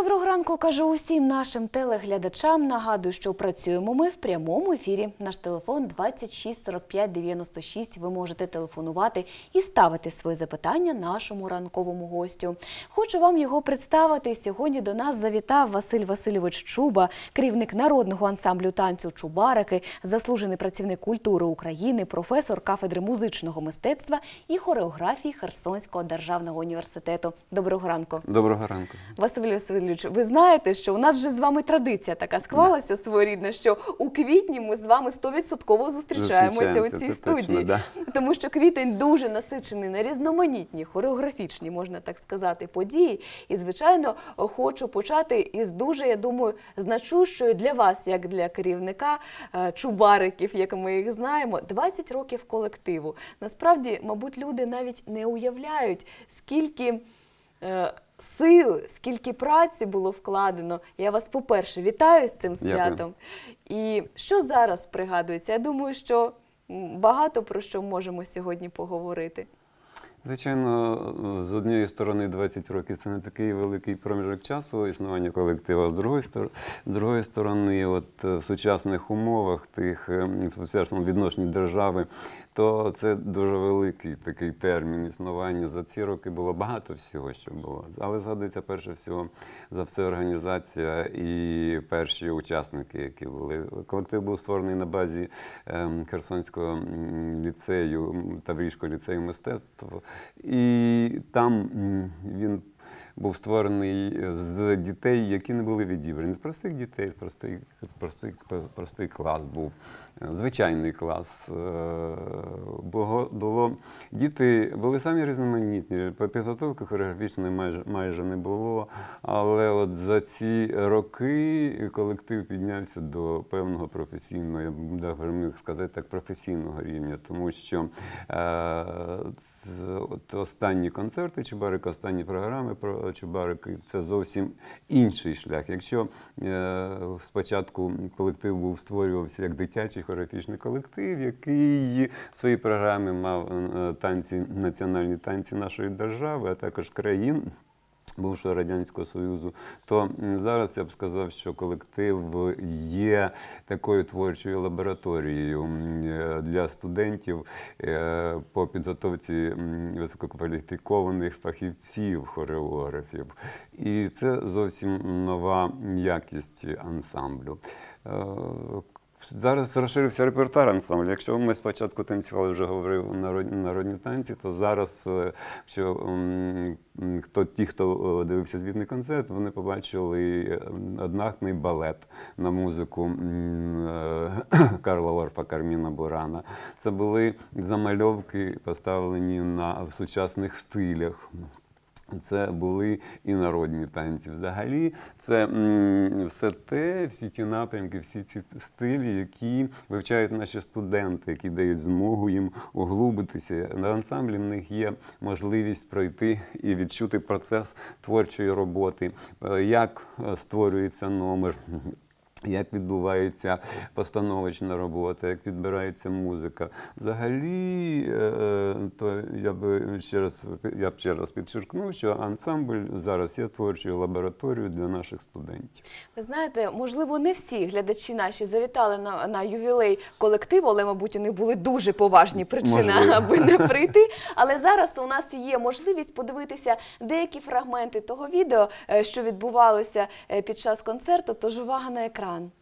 Доброго ранку, кажу усім нашим телеглядачам. Нагадую, що працюємо ми в прямому ефірі. Наш телефон 26 45 96. Ви можете телефонувати і ставити свої запитання нашому ранковому гостю. Хочу вам його представити. Сьогодні до нас завітав Василь Васильович Чуба, керівник народного ансамблю танцю Чубарики, заслужений працівник культури України, професор кафедри музичного мистецтва і хореографії Херсонського державного університету. Доброго ранку. Доброго ранку. Василь Васильович, ви знаєте, що у нас вже з вами традиція така склалася своєрідна, що у квітні ми з вами 100% зустрічаємося у цій студії. Точно, да. Тому що квітень дуже насичений на різноманітні хореографічні, можна так сказати, події. І, звичайно, хочу почати із дуже, я думаю, значущої для вас, як для керівника е, чубариків, як ми їх знаємо, 20 років колективу. Насправді, мабуть, люди навіть не уявляють, скільки. Сил, скільки праці було вкладено. Я вас, по-перше, вітаю з цим Дякую. святом. І що зараз пригадується? Я думаю, що багато про що можемо сьогодні поговорити. Звичайно, з однієї сторони 20 років це не такий великий проміжок часу існування колективу, а з другої сторони, з другої сторони, от в сучасних умовах, тих е, в сучасному відношенні держави, то це дуже великий такий термін існування. За ці роки було багато всього, що було. Але згадується перше всього за все організація і перші учасники, які були. Колектив був створений на базі ем, Херсонського ліцею Таврійського ліцею мистецтв. І там він був створений з дітей, які не були відібрані. З простих дітей, з простий, простий, простий клас був, е, звичайний клас. Е, Було, було, діти були самі різноманітні. Підготовки хореографічної майже, майже не було. Але от за ці роки колектив піднявся до певного професійного, я б міг сказати так, професійного рівня, тому що е, от останні концерти Чубарика, останні програми про Чубарики це зовсім інший шлях. Якщо е, спочатку колектив був створювався як дитячий хореографічний колектив, який в своїй програмі мав е, танці, національні танці нашої держави, а також країн бувшого Радянського Союзу, то зараз я б сказав, що колектив є такою творчою лабораторією е, для студентів е, по підготовці висококваліфікованих фахівців, хореографів. І це зовсім нова якість ансамблю. Зараз розширився репертуар ансамблю. Якщо ми спочатку танцювали, вже говорив народні, народні танці, то зараз, е, м, хто ті, хто е, дивився звітний концерт, вони побачили е, однактний балет на музику Карла Орфа, Карміна Бурана. Це були замальовки, поставлені на в сучасних стилях. Це були і народні танці. Взагалі, це все те, всі ті напрямки, всі ці стилі, які вивчають наші студенти, які дають змогу їм углубитися. На ансамблі в них є можливість пройти і відчути процес творчої роботи, е, як е, створюється номер. Як відбувається постановочна робота, як підбирається музика. Взагалі, е, то я би ще раз я б ще раз підчеркнув, що ансамбль зараз є творчою лабораторією для наших студентів. Ви знаєте, можливо, не всі глядачі наші завітали на, на ювілей колективу, але, мабуть, у них були дуже поважні причини, Можливо. аби не прийти. Але зараз у нас є можливість подивитися деякі фрагменти того відео, е, що відбувалося е, під час концерту. Тож увага на екран. on.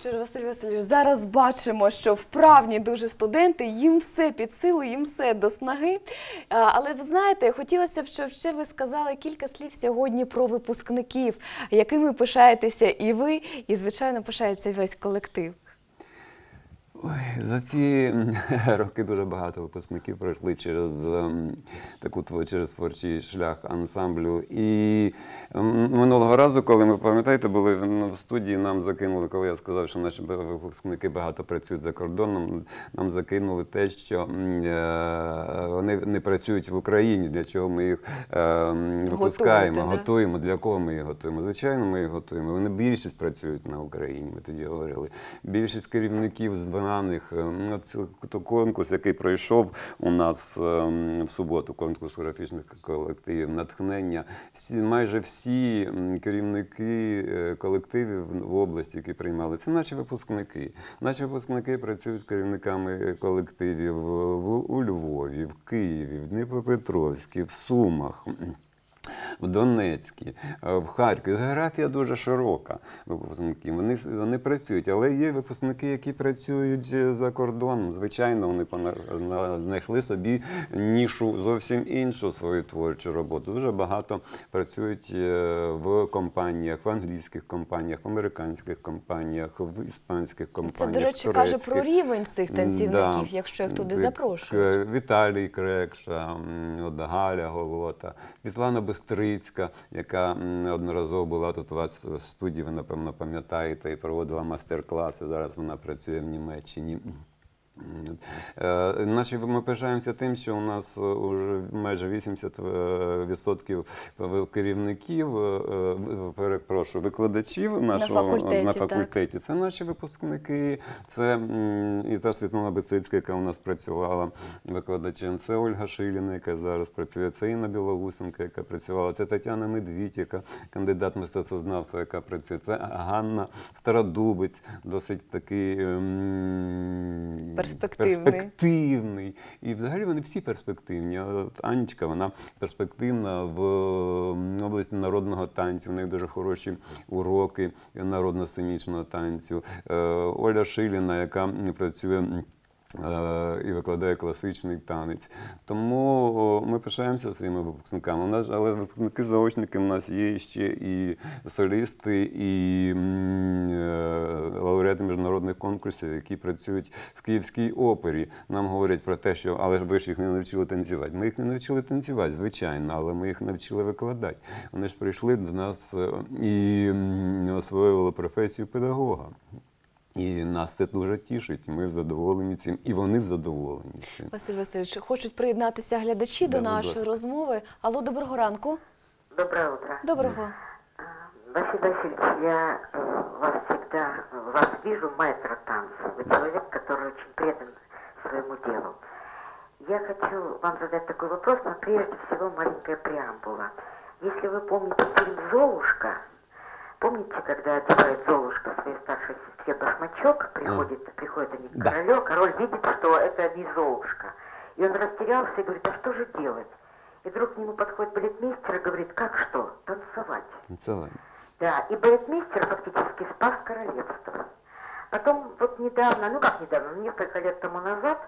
Що ж, Василь Васильович, зараз бачимо, що вправні дуже студенти, їм все під силу, їм все до снаги. Але ви знаєте, хотілося б, щоб ще ви сказали кілька слів сьогодні про випускників, якими пишаєтеся і ви, і звичайно пишається весь колектив. Ой, За ці роки дуже багато випускників пройшли через ем, таку твою через творчий шлях ансамблю. І минулого разу, коли ми пам'ятаєте, були ну, в студії, нам закинули, коли я сказав, що наші випускники багато працюють за кордоном. Нам закинули те, що е, вони не працюють в Україні, для чого ми їх е, випускаємо, Готуєте, готуємо. Для кого ми їх готуємо? Звичайно, ми їх готуємо. Вони більшість працюють на Україні. Ми тоді говорили. Більшість керівників з 12 поганих. Е, ну, це конкурс, який пройшов у нас ем, в суботу, конкурс графічних колективів натхнення. Майже всі керівники е, колективів в області, які приймали, це наші випускники. Наші випускники працюють керівниками колективів е, у Львові, в Києві, в Дніпропетровській, в Сумах. В Донецькій, е, в Харкові. Географія дуже широка випускників. Вони, вони працюють, але є випускники, які працюють е, за кордоном. Звичайно, вони знайшли собі нішу зовсім іншу свою творчу роботу. Дуже багато працюють е, в компаніях, в англійських компаніях, в американських компаніях, в іспанських компаніях. Це, до речі, каже про рівень цих танцівників, Да. якщо їх туди запрошують. Віталій Крекша, Галя Голота, Світлана Бистрицька, яка неодноразово була тут у вас в студії, ви напевно пам'ятаєте, і проводила майстер-класи. Зараз вона працює в Німеччині. Е, Наші ми пишаємося тим, що у нас вже майже 80% керівників, е, е, перепрошую, викладачів нашого факультеті, на факультеті. Це наші випускники, це і та Світлана Бесицька, яка у нас працювала викладачем. Це Ольга Шиліна, яка зараз працює. Це Інна Білоусенка, яка працювала. Це Тетяна Медвідь, яка кандидат мистецтвознавства, яка працює. Це Ганна Стародубець, досить такий ем, Перспективний. перспективний. І взагалі вони всі перспективні. От Анечка, вона перспективна в області народного танцю. В неї дуже хороші уроки народно-сценічного танцю. Е, Оля Шиліна, яка працює. Е, І викладає класичний танець. Тому ми пишаємося своїми випускниками. У нас, але випускники-заочники у нас є ще і солісти, і е, лауреати міжнародних конкурсів, які працюють в Київській опері. Нам говорять про те, що але ж ви ж їх не навчили танцювати. Ми їх не навчили танцювати, звичайно, але ми їх навчили викладати. Вони ж прийшли до нас е, і освоювали професію педагога. І нас це дуже тішить. Ми задоволені цим, і вони задоволені цим. Василь Васильович, хочуть приєднатися глядачі Да, до будь нашої ласка. розмови. Алло, доброго ранку. Доброе утро. Доброго. А, Василий Васильевич, я э, вас всегда, э, вас вижу маэстро танца. Вы человек, который очень предан своему делу. Я хочу вам задать такой вопрос, но прежде всего маленькая преамбула. Если вы помните фильм «Золушка», помните, когда одевает Золушка своей старшей Сестре башмачок, приходит, приходят они к Да. королю, король видит, что это не Золушка. И он растерялся и говорит, а что же делать? И вдруг к нему подходит балетмейстер и говорит, как что? Танцевать. Це ладно. Да, и балетмейстер фактически спас королевство. Потом, вот недавно, ну как недавно, ну, несколько лет тому назад,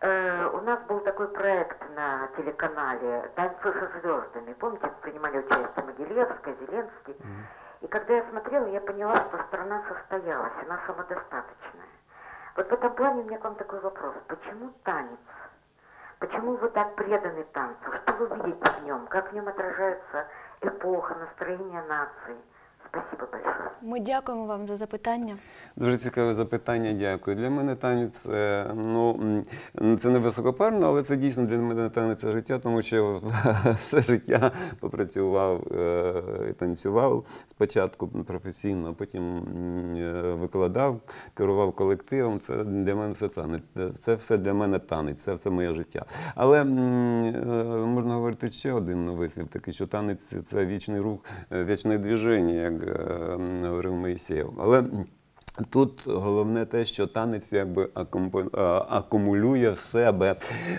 э, у нас был такой проект на телеканале «Танцы со звездами». Помните, принимали участие Могилевская, Зеленский. И когда я смотрела, я поняла, что страна состоялась, она самодостаточная. Вот в этом плане у меня к вам такой вопрос. Почему танец? Почему вы так преданы танцу? Что вы видите в нем? Как в нем отражается эпоха, настроение нации? Спасибо большое. Ми дякуємо вам за запитання. Дуже цікаве запитання, дякую. Для мене танець ну, це не високопарно, але це дійсно для мене танець це життя, тому що все життя попрацював е, і танцював спочатку професійно, потім е, викладав, керував колективом. Це для мене все танець. Це все для мене танець, це все моє життя. Але е, можна говорити ще один вислів, такий, що танець це вічний рух, е, вічне движення, як е, м, говорив Моїсеєв. Але Тут головне те, що танець якби акумулює в себе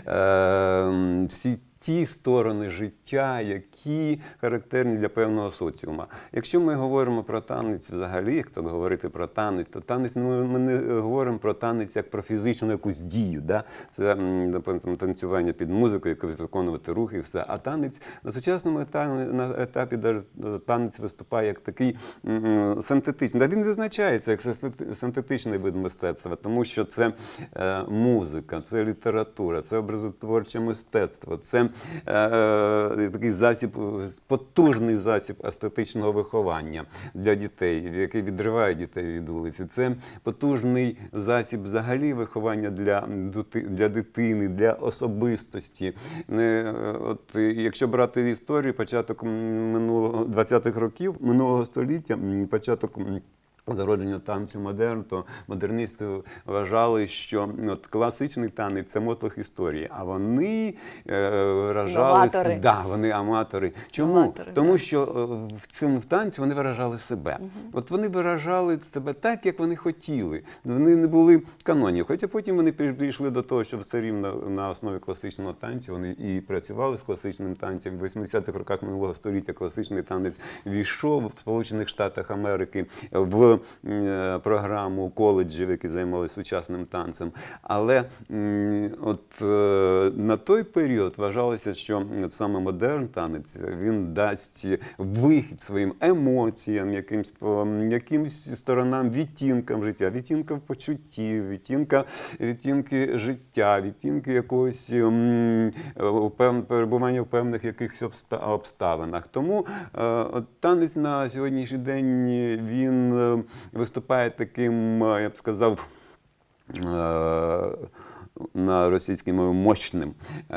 е, всі ті сторони життя, які характерні для певного соціума. Якщо ми говоримо про танець взагалі, як то говорити про танець, то танець ну, ми не говоримо про танець як про фізичну якусь дію. Да? Це танцювання під музику, яке виконувати рухи і все. А танець на сучасному етапі, танець виступає як такий синтетичний. Він визначається як синтет- синтетичний вид мистецтва, тому що це е, музика, це література, це образотворче мистецтво, це такий засіб, е, потужний засіб естетичного виховання для дітей, який відриває дітей від вулиці. Це потужний засіб взагалі виховання для, для дитини, для особистості. Е, от, е, якщо брати історію, початок минулого 20-х років минулого століття, початок. Зародження танцю модерн, то модерністи вважали, що от, класичний танець це мотлох історії, а вони е, виражалися, Новатори. да, вони аматори. Чому? Новатори, Тому да. що е, в цьому танці вони виражали себе. От вони виражали себе так, як вони хотіли. Вони не були канонів. Хоча потім вони прийшли до того, що все рівно на основі класичного танцю вони і працювали з класичним танцем. В 80-х роках минулого століття класичний танець війшов в Сполучених Штатах Америки в е, програму коледжів, які займалися сучасним танцем. Але от е, на той період вважалося, що саме модерн танець він дасть вихід своїм емоціям, якимсь, якимсь сторонам, відтінкам життя, відтінкам почуттів, відтінка, відтінки життя, відтінки якогось перебування в певних якихось обставинах. Тому е, от танець на сьогоднішній день він виступає таким, е, я б сказав, е, на російській мові мощним, е,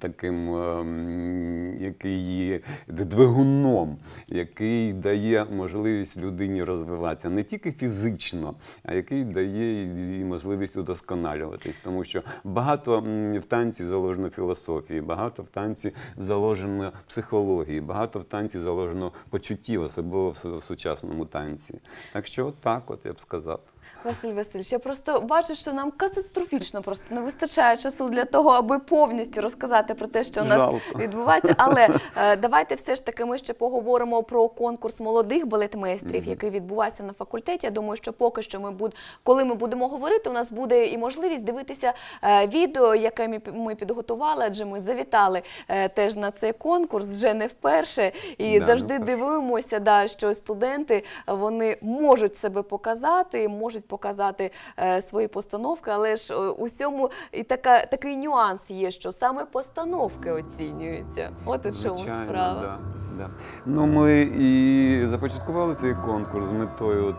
таким, е, який двигуном, який дає можливість людині розвиватися не тільки фізично, а який дає їй можливість удосконалюватись. Тому що багато в танці заложено філософії, багато в танці заложено психології, багато в танці заложено почуттів, особливо в сучасному танці. Так що, так, от я б сказав. Василь Васильович, я просто бачу, що нам катастрофічно просто не вистачає часу для того, аби повністю розказати про те, що у нас Жалко. відбувається. Але е, давайте все ж таки ми ще поговоримо про конкурс молодих балетмейстрів, який відбувається на факультеті. Я думаю, що поки що ми буд... коли ми будемо говорити, у нас буде і можливість дивитися е, відео, яке ми, ми підготували, адже ми завітали е, теж на цей конкурс вже не вперше, і Да, завжди не вперше. дивуємося, да, що студенти вони можуть себе показати, можуть показати е, свої постановки, але ж е, у всьому і така, такий нюанс є, що саме постановки оцінюються. От у чому Звичайно, справа. Да, да. Ну, ми і започаткували цей конкурс з метою е,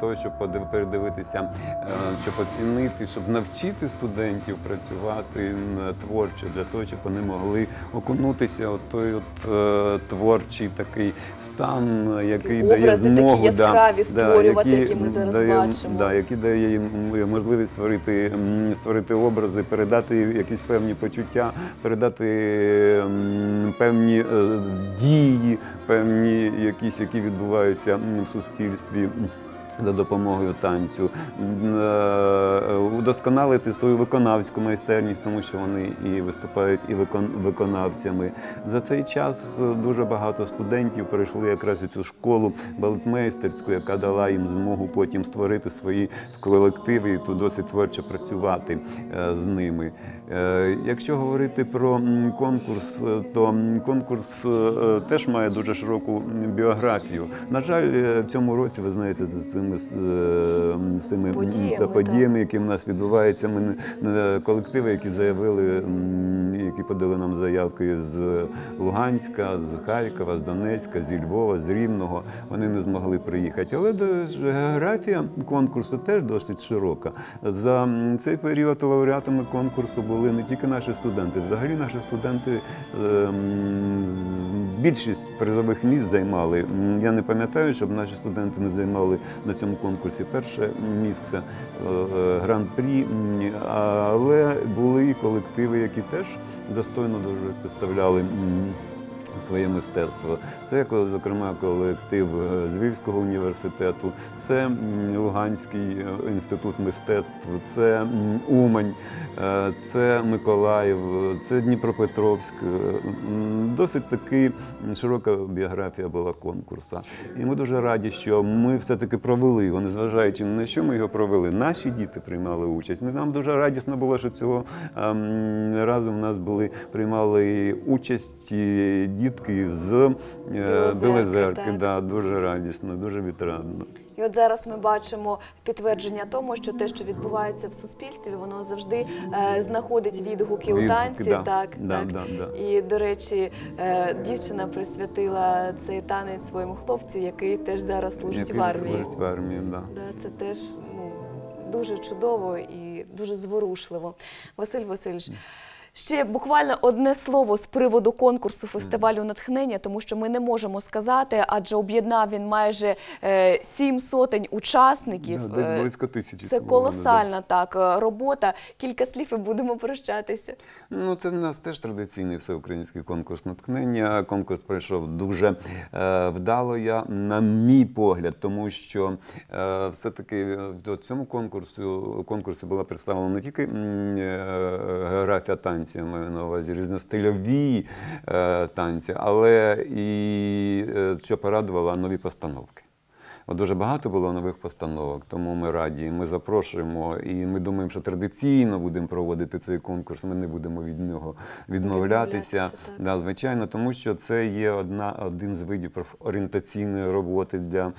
того, щоб передивитися, щоб оцінити, щоб навчити студентів працювати творчо, для того, щоб вони могли окунутися у той от, творчий такий стан, який дає Образи такі змогу яскраві створювати, які ми зараз дає, бачимо. Да, які дає їм можливість створити, створити образи, передати якісь певні почуття, передати певні е, дії, певні якісь, які відбуваються в суспільстві. За допомогою танцю, е, удосконалити свою виконавську майстерність, тому що вони і виступають і виконавцями. За цей час е, дуже багато студентів прийшли якраз у цю школу балетмейстерську, яка дала їм змогу потім створити свої колективи і тут досить творчо працювати е, з ними. Якщо говорити про конкурс, то конкурс теж має дуже широку біографію. На жаль, в цьому році, ви знаєте, з цими з, е, цими З подіями, подіями, які в нас відбуваються, ми колективи, які заявили, які подали нам заявки з Луганська, з Харкова, з Донецька, зі Львова, з Рівного, вони не змогли приїхати. Але географія конкурсу теж досить широка. За цей період лауреатами конкурсу були не тільки наші студенти, взагалі наші студенти ем, більшість призових місць займали. Я не пам'ятаю, щоб наші студенти не займали на цьому конкурсі перше місце е, гран-прі, але були і колективи, які теж достойно дуже представляли. Своє мистецтво. Це зокрема колектив е, з Львівського університету, це Луганський е, інститут мистецтв, це Умань, е, це Миколаїв, е, це Дніпропетровськ. Е, Досить таки широка біографія була конкурсу. І ми дуже раді, що ми все-таки провели його, незважаючи на що ми його провели. Наші діти приймали участь. Нам дуже радісно було, що цього ем, разу в нас були приймали участь дітки з е, Білозерки. Да, дуже радісно, дуже відрадно. І от зараз ми бачимо підтвердження тому, що те, що відбувається в суспільстві, воно завжди е, знаходить відгуки у танці. да. Так, Да, так. да, да. І, до речі, е, дівчина присвятила цей танець своєму хлопцю, який теж зараз служить Який в армії. Служить в армії, да. Да, це теж ну, дуже чудово і дуже зворушливо. Василь Васильович. Ще буквально одне слово з приводу конкурсу фестивалю натхнення, тому що ми не можемо сказати, адже об'єднав він майже е, сім сотень учасників. Да, десь Е, близько тисячі. Це да. колосальна так е, робота. Кілька слів і будемо прощатися. Ну, це в нас теж традиційний всеукраїнський конкурс натхнення. Конкурс пройшов дуже е, вдало, я, на мій погляд, тому що е, все-таки е, до цьому конкурсу конкурсі була представлена не тільки е, географія танців, я маю на увазі різностильові е, танці, але і е, що порадувало нові постановки. Дуже багато було нових постановок, тому ми раді. Ми запрошуємо, і ми думаємо, що традиційно будемо проводити цей конкурс. Ми не будемо від нього відмовлятися. Да, звичайно, тому що це є одна, один з видів профорієнтаційної роботи для,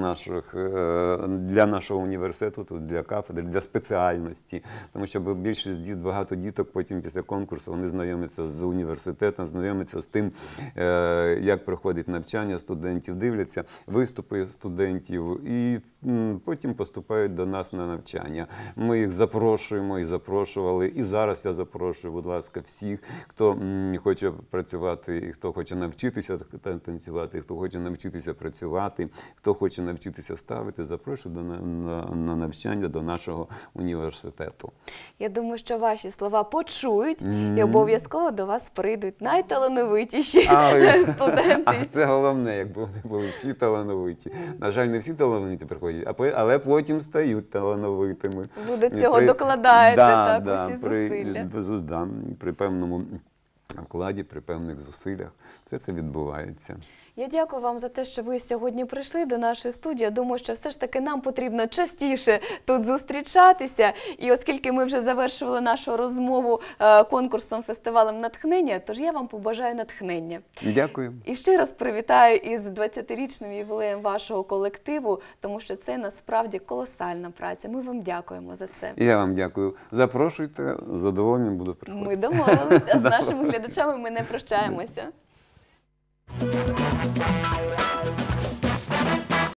наших, е, для нашого університету, для кафедри, для спеціальності. Тому що більшість діт, багато діток потім після конкурсу вони знайомляться з університетом, знайомляться з тим, е, як проходить навчання студентів, дивляться виступи студентів і потім поступають до нас на навчання. Ми їх запрошуємо і запрошували. І зараз я запрошую, будь ласка, всіх, хто хоче працювати, і хто хоче навчитися танцювати, і хто хоче навчитися працювати, хто хоче навчитися ставити, запрошую до на, на, на навчання до нашого університету. Я думаю, що ваші слова почують і обов'язково до вас прийдуть найталановитіші А, студенти. А це головне, якби вони були всі талановиті. На жаль, не всі талановиті приходять, але потім стають талановитими. Ви до цього при- докладаєте Да, так, да, усі при, зусилля. да, при певному вкладі, при певних зусиллях. Все це відбувається. Я дякую вам за те, що ви сьогодні прийшли до нашої студії. Я думаю, що все ж таки нам потрібно частіше тут зустрічатися. І оскільки ми вже завершували нашу розмову е, конкурсом фестивалем натхнення, тож я вам побажаю натхнення. Дякую. І ще раз привітаю із 20-річним ювілеєм вашого колективу, тому що це насправді колосальна праця. Ми вам дякуємо за це. Я вам дякую. Запрошуйте, задоволенням буду приходити. Ми домовилися, з нашими глядачами ми не прощаємося. Música